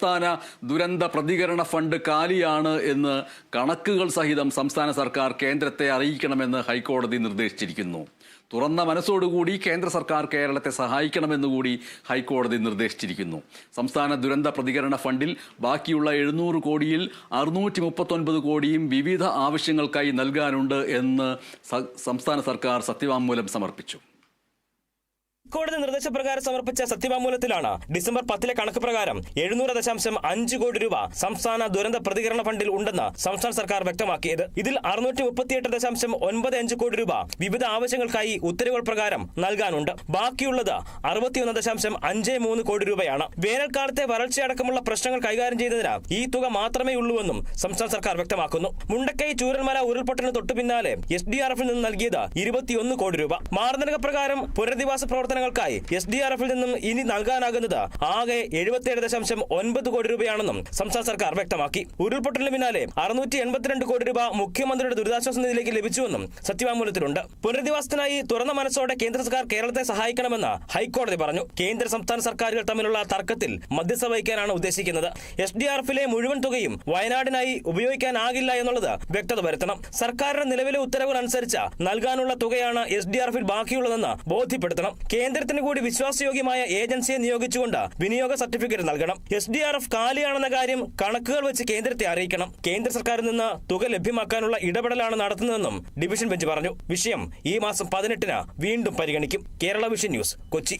സംസ്ഥാന ദുരന്ത പ്രതികരണ ഫണ്ട് കാലിയാണ് എന്ന് കണക്കുകൾ സഹിതം സംസ്ഥാന സർക്കാർ കേന്ദ്രത്തെ അറിയിക്കണമെന്ന് ഹൈക്കോടതി നിർദ്ദേശിച്ചിരിക്കുന്നു. തുറന്ന മനസ്സോടുകൂടി കേന്ദ്ര സർക്കാർ കേരളത്തെ സഹായിക്കണമെന്നുകൂടി ഹൈക്കോടതി നിർദ്ദേശിച്ചിരിക്കുന്നു. സംസ്ഥാന ദുരന്ത പ്രതികരണ ഫണ്ടിൽ ബാക്കിയുള്ള എഴുന്നൂറ് കോടിയിൽ അറുന്നൂറ്റി മുപ്പത്തൊൻപത് കോടിയും വിവിധ ആവശ്യങ്ങൾക്കായി നൽകാനുണ്ട് എന്ന് സംസ്ഥാന സർക്കാർ സത്യവാങ്മൂലം സമർപ്പിച്ചു. കോടതി നിർദ്ദേശപ്രകാരം സമർപ്പിച്ച സത്യവാങ്മൂലത്തിലാണ് ഡിസംബർ പത്തിലെ കണക്ക് പ്രകാരം എഴുന്നൂറ് ദശാംശം അഞ്ച് കോടി രൂപ സംസ്ഥാന ദുരന്ത പ്രതികരണ ഫണ്ടിൽ ഉണ്ടെന്ന് സംസ്ഥാന സർക്കാർ വ്യക്തമാക്കിയത്. ഇതിൽ അറുന്നൂറ്റി മുപ്പത്തിയെട്ട് ദശാംശം ഒൻപത് അഞ്ച് കോടി രൂപ വിവിധ ആവശ്യങ്ങൾക്കായി ഉത്തരവുകൾ പ്രകാരം നൽകാനുണ്ട്. ബാക്കിയുള്ളത് അറുപത്തിയൊന്ന് ദശാംശം അഞ്ച് മൂന്ന് കോടി രൂപയാണ്. വേനൽക്കാലത്തെ വരൾച്ചയടക്കമുള്ള പ്രശ്നങ്ങൾ കൈകാര്യം ചെയ്യുന്നതിന് ഈ തുക മാത്രമേ ഉള്ളൂവെന്നും സംസ്ഥാന സർക്കാർ വ്യക്തമാക്കുന്നു. മുണ്ടക്കൈ ചൂരൽമല ഉരുൾപൊട്ടലിന് തൊട്ടു പിന്നാലെ എസ് ഡി ആർ എഫിൽ നിന്ന് നൽകിയത് ഇരുപത്തിയൊന്ന് കോടി രൂപ. മാനദണ്ഡ പ്രകാരം പുനരധിവാസ പ്രവർത്തനങ്ങൾക്കായി എസ് ഡി ആർ എഫിൽ നിന്നും ഇനി നൽകാനാകുന്നത് ആകെ എഴുപത്തിയേഴ് ദശാംശം ഒൻപത് കോടി രൂപയാണെന്നും സംസ്ഥാന സർക്കാർ വ്യക്തമാക്കി. ഉരുൾപൊട്ടലിന് പിന്നാലെ അറുന്നൂറ്റി എൺപത്തിരണ്ട് കോടി രൂപ മുഖ്യമന്ത്രിയുടെ ദുരിതാശ്വാസ നിധിയിലേക്ക് ലഭിച്ചുവെന്നും സത്യവാങ്മൂലത്തിലുണ്ട്. പുനരധിവാസത്തിനായി തുറന്ന മനസ്സോടെ കേന്ദ്ര സർക്കാർ കേരളത്തെ സഹായിക്കണമെന്ന് ഹൈക്കോടതി പറഞ്ഞു. കേന്ദ്ര സംസ്ഥാന സർക്കാരുകൾ തമ്മിലുള്ള തർക്കത്തിൽ മധ്യസ്ഥ വഹിക്കാനാണ് ഉദ്ദേശിക്കുന്നത്. എസ് ഡി ആർ എഫിലെ മുഴുവൻ തുകയും വയനാടിനായി ഉപയോഗിക്കാനാകില്ല എന്നുള്ളത് വ്യക്തത വരുത്തണം. സർക്കാരിന്റെ നിലവിലെ ഉത്തരവുകൾ അനുസരിച്ച് നൽകാനുള്ള തുകയാണ് എസ് ഡി ആർ എഫിൽ ബാക്കിയുള്ളതെന്ന് ബോധ്യപ്പെടുത്തണം. കേന്ദ്രത്തിന് കൂടി വിശ്വാസയോഗ്യമായ ഏജൻസിയെ നിയോഗിച്ചുകൊണ്ട് വിനിയോഗ സർട്ടിഫിക്കറ്റ് നൽകണം. എസ് ഡി ആർ എഫ് കാലിയാണെന്ന കാര്യം കണക്കുകൾ വെച്ച് കേന്ദ്രത്തെ അറിയിക്കണം. കേന്ദ്ര സർക്കാരിൽ നിന്ന് തുക ലഭ്യമാക്കാനുള്ള ഇടപെടലാണ് നടത്തുന്നതെന്നും ഡിവിഷൻ ബെഞ്ച് പറഞ്ഞു. വിഷയം ഈ മാസം പതിനെട്ടിന് വീണ്ടും പരിഗണിക്കും. Kerala vision news Kochi.